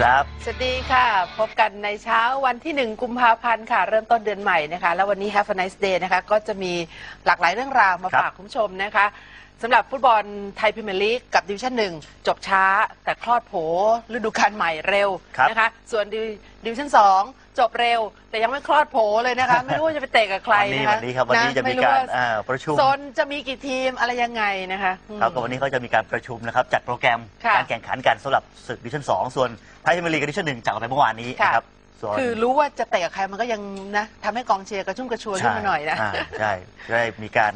ครับ สวัสดีค่ะ พบกันในเช้าวันที่ 1 กุมภาพันธ์ค่ะ เริ่มต้นเดือนใหม่นะคะ แล้ววันนี้ Have a nice day นะคะ ก็จะมีหลากหลายเรื่องราวมาครับฝากคุณผู้ชมนะคะสำหรับฟุตบอลไทยพรีเมียร์ลีกกับดิวิชั่นหนึ่งจบช้าแต่คลอดโผฤดูกาลใหม่เร็วครับนะคะ ส่วนดิวิชั่นสองจบเร็ว แต่ยังไม่คลอดโผเลยนะคะ ไม่รู้ว่าจะไปเตะกับใครวันนี้นะคะวันนี้ครับวันนี้นจะมีไรู้การว่าอ่าประชุม โซนจะมีกี่ทีมอะไรยังไงนะคะอืม ครับก็วันนี้เขาจะมีการประชุมนะครับจัดโปรแกรมค่ะ การแข่งขันกันสำหรับศึกดิวิชั่น2ส่วนไทยพรีเมียร์ลีกดิวิชั่นหนึ่งจากไปเมื่อวานนี้ค่ะนะครับส่วนคือรู้ว่าจะเตะกับใครมันก็ยังนะทำให้กองเชียร์กระชุ่มกระชวยขึ้นมาหน่อยนะาใช่จะได้มีการ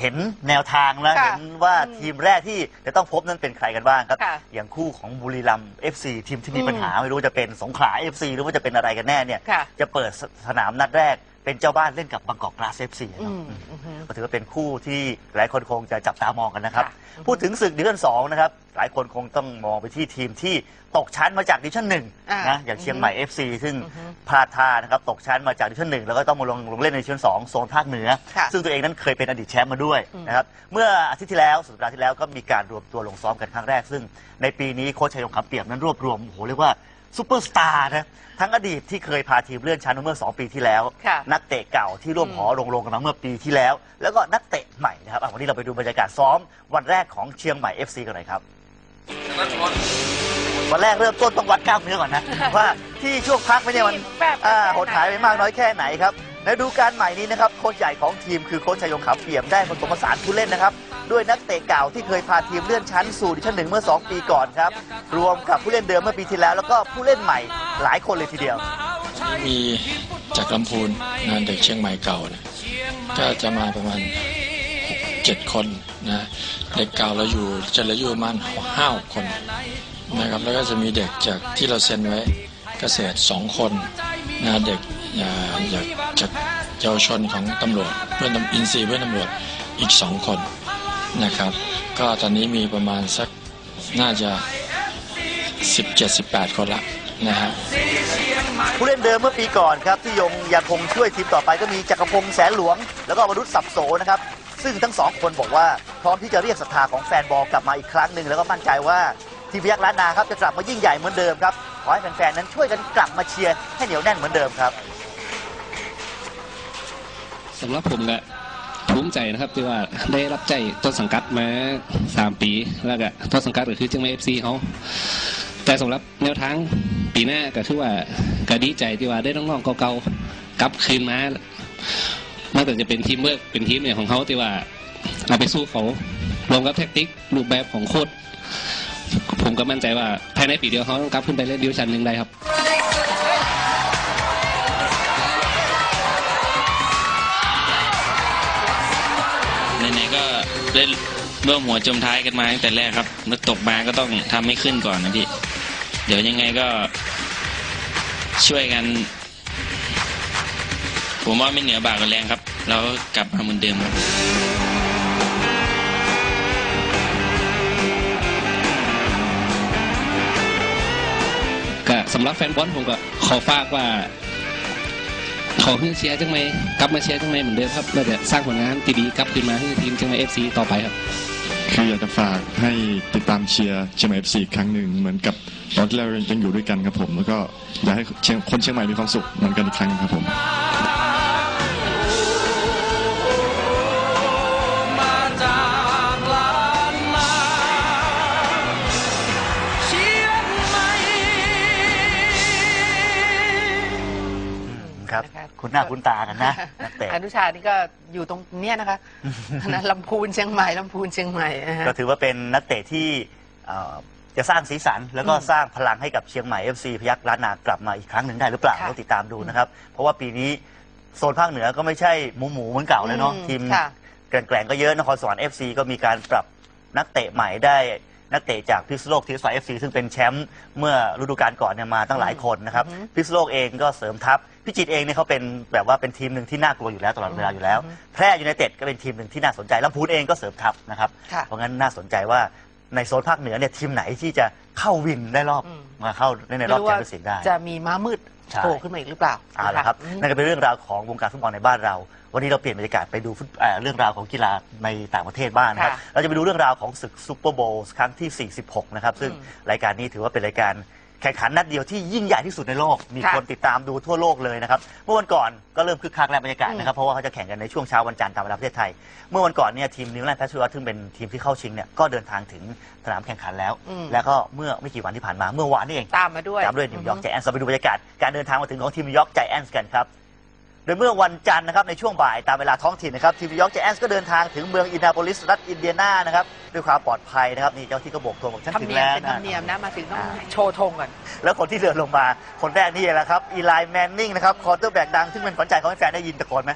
เห็นแนวทางแล้วค่ะเห็นว่าอืมทีมแรกที่จะต้องพบนั้นเป็นใครกันบ้างครับ ค่ะอย่างคู่ของบุรีรัมย์ FC ทีมที่มีอืมปัญหาไม่รู้จะเป็นสงขลา FC หรือว่าจะเป็นอะไรกันแน่เนี่ยค่ะ จะเปิดสสนามนัดแรก เป็นเจ้าบ้านเล่นกับบางกอกกราส FC คอืรับมอือฮึ ก็ถือว่าเป็นคู่ที่หลายคนคงจะจับตามองกันนะครับ ค่ะพูดถึงศึกดิวิชั่นสองนะครับ หลายคนคงต้องมองไปที่ทีมที่ตกชั้นมาจากดิวิชั่นหนึ่งอ่านะอย่างเชียงใหม่ FC ซึ่งอือฮึพลาดท่านะครับตกชั้นมาจากดิวิชั่นหนึ่งแล้วก็ต้องมาลงลงเล่นในดิวิชั่นสองโซนภาคเหนือ ค่ะซึ่งตัวเองนั้นเคยเป็นอดีตแชมป์มาด้วยอืม นะครับเมื่ออาทิตย์ที่แล้วสัปดาห์ที่แล้วก็มีการรวมตัวลงซ้อมกันครั้งแรก ซึ่งในปีนี้โค้ชชัยยงคำเปี่ยมนั้นรวบรวมโอ้โหเรียกว่า ซูเปอร์สตาร์นะทั้งอดีตที่เคยพาทีมเลื่อนชั้นมาเมื่อ 2 ปีที่แล้ว ค่ะ นักเตะเก่าที่ร่วมอืมหอลงลงกันมาเมื่อปีที่แล้ว แล้วก็นักเตะใหม่นะครับอะวันนี้เราไปดูบรรยากาศซ้อม วันแรกของเชียงใหม่ FC กันหน่อยครับ วันแรกเริ่มต้นต้องวัดกล้ามเนื้อก่อนนะ ว่าที่ช่วงพักไม่เนี่ยมันแบบอ่าหดหายไปมากน้อยแค่ไหนครับในฤดูการใหม่นี้นะครับโค้ชใหญ่ของทีมคือโค้ชชัยยงขำเปี่ยมได้ผสมผสานผู้เล่นนะครับ ด้วยนักเตะเก่าที่เคยพาทีมเลื่อนชั้นสู่ดิวิชั่นหนึ่งเมื่อ 2 ปีก่อนครับ รวมกับผู้เล่นเดิมเมื่อปีที่แล้ว แล้วก็ผู้เล่นใหม่หลายคนเลยทีเดียว มีจากลำพูนนะเด็กเชียงใหม่เก่านะก็จะมาประมาณหกเจ็ดคนนะเด็กเก่าเราอยู่จะเหลืออยู่ประมาณห้าคนนะครับแล้วก็จะมีเด็กจากที่เราเซ็นไว้เกษตรสองคนนะเด็กอ่าอยากจากเยาวชนของตำรวจเพื่อนตำอินซีเพื่อนตำรวจอีกสองคน นะครับ ก็ตอนนี้มีประมาณสักน่าจะ 17-18 คนละนะฮะผู้เล่นเดิมเมื่อปีก่อนครับที่ยงยังคงช่วยทีมต่อไปก็มีจักรพงษ์แสนหลวง แล้วก็วรุษสับโสนะครับ ซึ่งทั้งสองคนบอกว่า พร้อมที่จะเรียกศรัทธาของแฟนบอลกลับมาอีกครั้งหนึ่งแล้วก็มั่นใจว่าทีมพยักล้านนาครับจะกลับมายิ่งใหญ่เหมือนเดิมครับขอให้แฟนๆนั้นช่วยกันกลับมาเชียร์ให้เหนียวแน่นเหมือนเดิมครับสำหรับผมก็ ภูมิใจนะครับที่ว่าได้รับใจต้นสังกัดมา3ปี แล้วก็ต้นสังกัดก็คือเจียงใหม่เอฟซีเขาแต่สำหรับแนวทางปีหน้าก็คือว่าก็ดีใจที่ว่าได้น้องๆเก่าๆกลับคืนมามันแต่จะเป็นทีมเวิร์กเป็นทีมเนี่ยของเขาที่ว่าเอาไปสู้เขารวมกับแท็กติกรูปแบบของโค้ดผมก็มั่นใจว่าภายในปีเดียวเขาต้องกลับขึ้นไปเล่นดิวชันหนึ่งได้ครับ ไหนๆก็ได้ร่วมหัวจมท้ายกันมาตั้งแต่แรกครับเมื่อตกมาก็ต้องทำให้ขึ้นก่อนนะพี่ เดี๋ยวยังไงก็ช่วยกัน ผมว่าไม่เหนือบากกว่าแรงครับ เราก็กลับมาเหมือนเดิมครับก็สำหรับแฟนบอลผมก็ขอฝากว่า ขอให้เชียร์จังไหมกลับมาเชียร์จังไหมเหมือนเดิมครับเราจะสร้างผลงานดีๆกลับขึ้นมาให้ทีมจังไหมเอฟซีต่อไปครับคืออยากจะฝากให้ติดตามเชียร์เชียงใหม่เอฟซีครั้งหนึ่งเหมือนกับตอนที่เรายังอยู่ด้วยกันครับผม แล้วก็อยากให้คนเชียงใหม่มีความสุขเหมือนกันอีกครั้งครับผม หน้าคุณตากันนะนักเตะอนุชานี่ก็อยู่ตรงเนี้ยนะคะนะลำพูนเชียงใหม่ลำพูนเชียงใหม่นะฮะ ก็ถือว่าเป็นนักเตะที่เอ่อจะสร้างสีสัน แล้วก็อืมสร้างพลังให้กับเชียงใหม่ FC พยักล้านนากลับมาอีกครั้งหนึ่งได้หรือเปล่าค่ะต้องติดตามดูนะครับ เพราะว่าปีนี้โซนภาคเหนือก็ไม่ใช่หมูหมูๆเหมือนเก่าเลยเนาะอืมทีมค่ะ แกร่งๆก็เยอะนครสวรรค์ FC ก็มีการปรับนักเตะใหม่ได้ นักเตะจากพิษณุโลกทีสไฟเอฟซีซึ่งเป็นแชมป์เมื่อฤดูกาลก่อนเนี่ยมาตั้งหลายคนนะครับอือฮึพิษณุโลกเองก็เสริมทัพพิจิตรเองเนี่ยเขาเป็นแบบว่าเป็นทีมหนึ่งที่น่ากลัวอยู่แล้วตลอดเวลาอยู่แล้วอือฮึแพร่ยูไนเต็ดก็เป็นทีมหนึ่งที่น่าสนใจลำพูนเองก็เสริมทัพนะครับค่ะเพราะงั้นน่าสนใจว่าในโซนภาคเหนือเนี่ยทีมไหนที่จะเข้าวินได้รอบอืมมาเข้าในในรอบแชมเปี้ยนส์ลีกได้จะมีม้ามืดใช่โผล่ขึ้นมาอีกหรือเปล่าเอาละครับอืมนั่นก็เป็นเรื่องราวของวงการฟุตบอลในบ้านเรา วันนี้เราเปลี่ยนบรรยากาศไปดูฟุตเอ่อเรื่องราวของกีฬาในต่างประเทศบ้างนะครับ ค่ะเราจะไปดูเรื่องราวของศึกซูเปอร์โบว์ครั้งที่ 46 นะครับ ซึ่งอืมรายการนี้ถือว่าเป็นรายการแข่งขันนัดเดียวที่ยิ่งใหญ่ที่สุดในโลก มีค่ะคนติดตามดูทั่วโลกเลยนะครับ เมื่อวันก่อนก็เริ่มคึกคักแล้วบรรยากาศนะครับ เพราะว่าเขาจะแข่งกันในช่วงเช้าวันจันทร์ตามเวลาประเทศไทย เมื่อวันก่อนเนี่ยทีมนิวแลนด์แพทริอตซึ่งเป็นทีมที่เข้าชิงเนี่ยก็เดินทางถึงสนามแข่งขันแล้ว อืม แล้วก็เมื่อไม่กี่วันที่ผ่านมาเมื่อวานนี่เอง ตามมาด้วย ตามด้วยนิวยอร์กไจแอนท์เราไปดูบรรยากาศการเดินทางมาถึงของทีมนิวยอร์กไจแอนท์กันครับ โดยเมื่อวันจันทร์นะครับในช่วงบ่ายตามเวลาท้องถิ่นนะครับทีมนิวยอร์กไจแอนท์ก็เดินทางถึงเมืองอินนาโพลิสรัฐอินเดียนานะครับด้วยความปลอดภัยนะครับนี่เจ้าที่ก็โบกธงบอกฉันธรรมถึงเนียมแล้วเป็นธรรมเนียมนะมาถึงต้องโชว์ธงก่อนแล้วคนที่เดินลงมาคนแรกนี่แหละครับอีไลแมนนิงนะครับคอร์เตอร์แบ็กดังซึ่งเป็นขวัญใจของแฟนๆได้ยินตะโกนไหม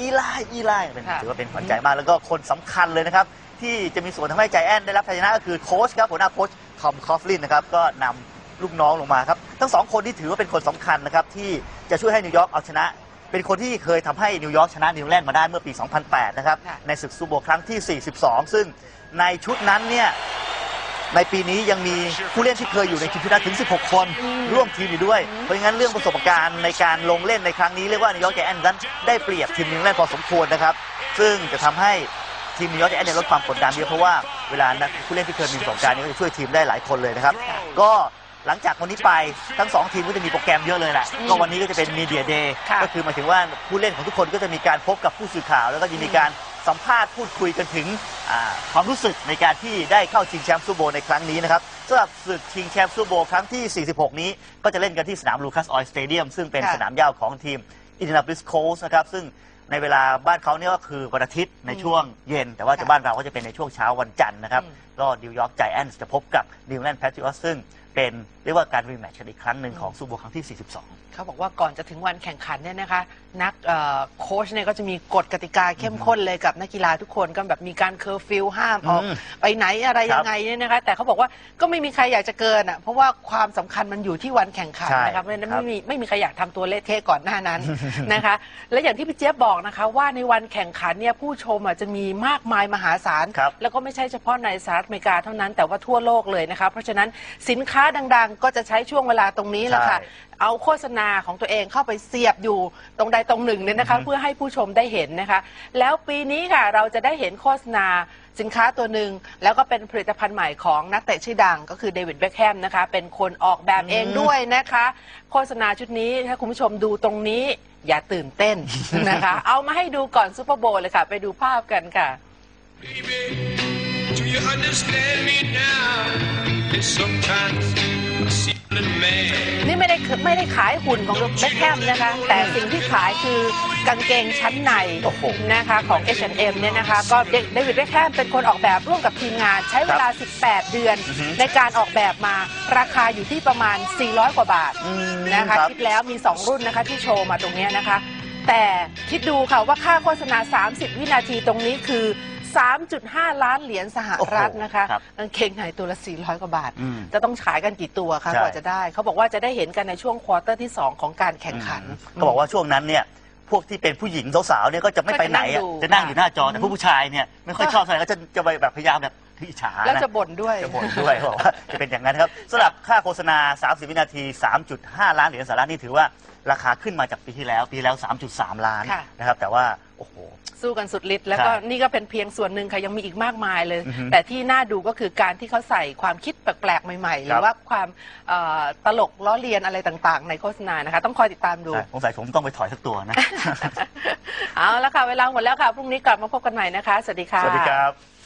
อีไลอีไลเป็นค่ะถือว่าเป็นขวัญใจมากแล้วก็คนสำคัญเลยนะครับที่จะมีส่วนทำให้ใจแอนท์ได้รับชัยชนะก็คือโค้ชครับหัวหน้าโค้ชทอมคอฟลินนะครับก็นำลูกน้องลงมาครับทั้งสองคนที่ถือว่าเป็นคนสำคัญนะครับที่จะช่วยให้นิวยอร์กเอาชนะ เป็นคนที่เคยทำให้นิวยอร์กชนะนิวแลนด์มาได้เมื่อปี 2008 นะครับ ค่ะ ในศึกซูโบว์ครั้งที่ 42 ซึ่งในชุดนั้นเนี่ย ในปีนี้ยังมีผู้เล่นที่เคยอยู่ในทีมชุดนั้นถึง 16 คนร่วมทีมอยู่ด้วย เพราะงั้นเรื่องประสบการณ์ในการลงเล่นในครั้งนี้เรียกว่านิวยอร์กแจแอนนั้นได้เปรียบทีมนิวแลนด์พอสมควรนะครับ ซึ่งจะทำให้ทีมนิวยอร์กแจแอนเนี่ยลดความกดดันเยอะเพราะว่าเวลานักผู้เล่นที่เคยมีประสบการณ์นี้ก็จะช่วยทีมได้หลายคนเลยนะครับ ก็ หลังจากวันนี้ไปทั้งสองทีมก็จะมีโปรแกรมเยอะเลยแหละก็วันนี้ก็จะเป็นมีเดียเดย์ค่ะก็คือหมายถึงว่าผู้เล่นของทุกคนก็จะมีการพบกับผู้สื่อข่าว แล้วก็จะมีการสัมภาษณ์พูดคุยกันถึงอ่าความรู้สึกในการที่ได้เข้าชิงแชมป์ซูโบว์ในครั้งนี้นะครับสำหรับศึกชิงแชมป์ซูโบว์ครั้งที่ 46 นี้ก็จะเล่นกันที่สนามลูคัสออยสเตเดียมซึ่งเป็นค่ะสนามหญ้าของทีมอินเดียนาโพลิสโคสนะครับซึ่งในเวลาบ้านเขาเนี่ยก็คือวันอาทิตย์ในช่วงเย็น แต่ว่าจะบ้านเราก็จะเป็นในช่วงเช้าวันจันทร์นะครับอืมก็นิวยอร์กไจแอนท์จะพบกับนิวแลนด์แพทริออตซึ่ง เป็นเรียกว่าการรีแมตช์กันอีกครั้งหนึ่งของซูโบว์ครั้งที่ 42 เขาบอกว่าก่อนจะถึงวันแข่งขันเนี่ยนะคะ นักเอ่อโค้ชเนี่ยก็จะมีกฎกติกาเข้มข้นเลยกับนักกีฬาทุกคนก็แบบมีการเคอร์ฟิวห้ามออกอืมไปไหนอะไรครัยับงไงเนี่ยนะคะ แต่เขาบอกว่าก็ไม่มีใครอยากจะเกินอะเพราะว่าความสำคัญมันอยู่ที่วันแข่งขันใช่นะคะเพราะฉะนั้นครับไม่มีไม่มีใครอยากทำตัวเละเทะก่อนหน้านั้นนะคะ และอย่างที่พี่เจี๊ยบบอกนะคะ ว่าในวันแข่งขันเนี่ยผู้ชมอะจะมีมากมายมหาศาลครับแล้วก็ไม่ใช่เฉพาะในสหรัฐอเมริกาเท่านั้นแต่ว่าทั่วโลกเลยนะคะเพราะฉะนั้นสินค้าดัง ๆ ก็จะใช้ช่วงเวลาตรงนี้แหละค่ะ ใช่เอาโฆษณาของตัวเองเข้าไปเสียบอยู่ตรงใดตรงหนึ่งเนี่ยนะคะเพื่อให้ผู้ชมได้เห็นนะคะ แล้วปีนี้ค่ะเราจะได้เห็นโฆษณาสินค้าตัวหนึ่งแล้วก็เป็นผลิตภัณฑ์ใหม่ของนักเตะชื่อดังก็คือเดวิดเบคแฮมนะคะ เป็นคนออกแบบเองด้วยนะคะ โฆษณาชุดนี้ถ้าคุณผู้ชมดูตรงนี้ อย่าตื่นเต้นนะคะ เอามาให้ดูก่อนซูเปอร์โบว์เลยค่ะ ไปดูภาพกันค่ะ Do you understand me now? And sometimes I see the man. นี่ไม่ได้ไม่ได้ขายหุ่นของเบคแฮมนะคะ แต่สิ่งที่ขายคือกางเกงชั้นในโอ้โหนะคะของ H&M เนี่ยนะคะ ก็เดวิดเบคแฮมเป็นคนออกแบบร่วมกับทีมงานใช้เวลา 18 เดือน ในการออกแบบมาราคาอยู่ที่ประมาณ 400 กว่าบาทอืมนะคะครับคิดแล้วมี 2 รุ่นนะคะที่โชว์มาตรงเนี้ยนะคะ แต่คิดดูค่ะว่าค่าโฆษณา 30 วินาทีตรงนี้คือ 3.5 ล้านเหรียญสหรัฐนะคะโอ้โหครับกางเกงในตัวละ 400 กว่าบาท อืมจะต้องขายกันกี่ตัวคะใช่ กว่าจะได้ เขาบอกว่าจะได้เห็นกันในช่วงควอเตอร์ที่ 2 ของการแข่งขันเขาบอกว่าช่วงนั้นเนี่ยพวกที่เป็นผู้หญิงสาวๆเนี่ยก็จะไม่ไปไหนอะก็จะจะนั่นั่งงดูอยู่หน้าจอแต่ผู้ผู้ชายเนี่ยไม่ค่อยชอบเท่าไหร่ก็จะจะไปแบบพยายามแบบเฮ้ย อิจฉาแล้วนะจะบ่นด้วย จะบ่นด้วยเขาบอกว่าจะเป็นอย่างนั้นครับสำหรับค่าโฆษณา 30 วินาที 3.5 ล้านเหรียญสหรัฐนี่ถือว่าราคาขึ้นมาจากปีที่แล้ว ปีที่แล้ว 3.3 ล้านค่ะ นะครับ แต่ว่า โอ้โห สู้กันสุดฤทธิ์แล้วก็ใช่นี่ก็เป็นเพียงส่วนหนึ่งค่ะยังมีอีกมากมายเลย อือฮึแต่ที่น่าดูก็คือการที่เขาใส่ความคิดแปลกๆ ใหม่ๆ หรือว่าความเอ่อตลกล้อเลียนอะไรต่างๆ ในโฆษณานะคะ ต้องคอยติดตามดู ใช่สงสัยผมต้องไปถอยสักตัวนะ เอาละค่ะ เวลาหมดแล้วค่ะ พรุ่งนี้กลับมาพบกันใหม่นะคะ สวัสดีค่ะ สวัสดีครับ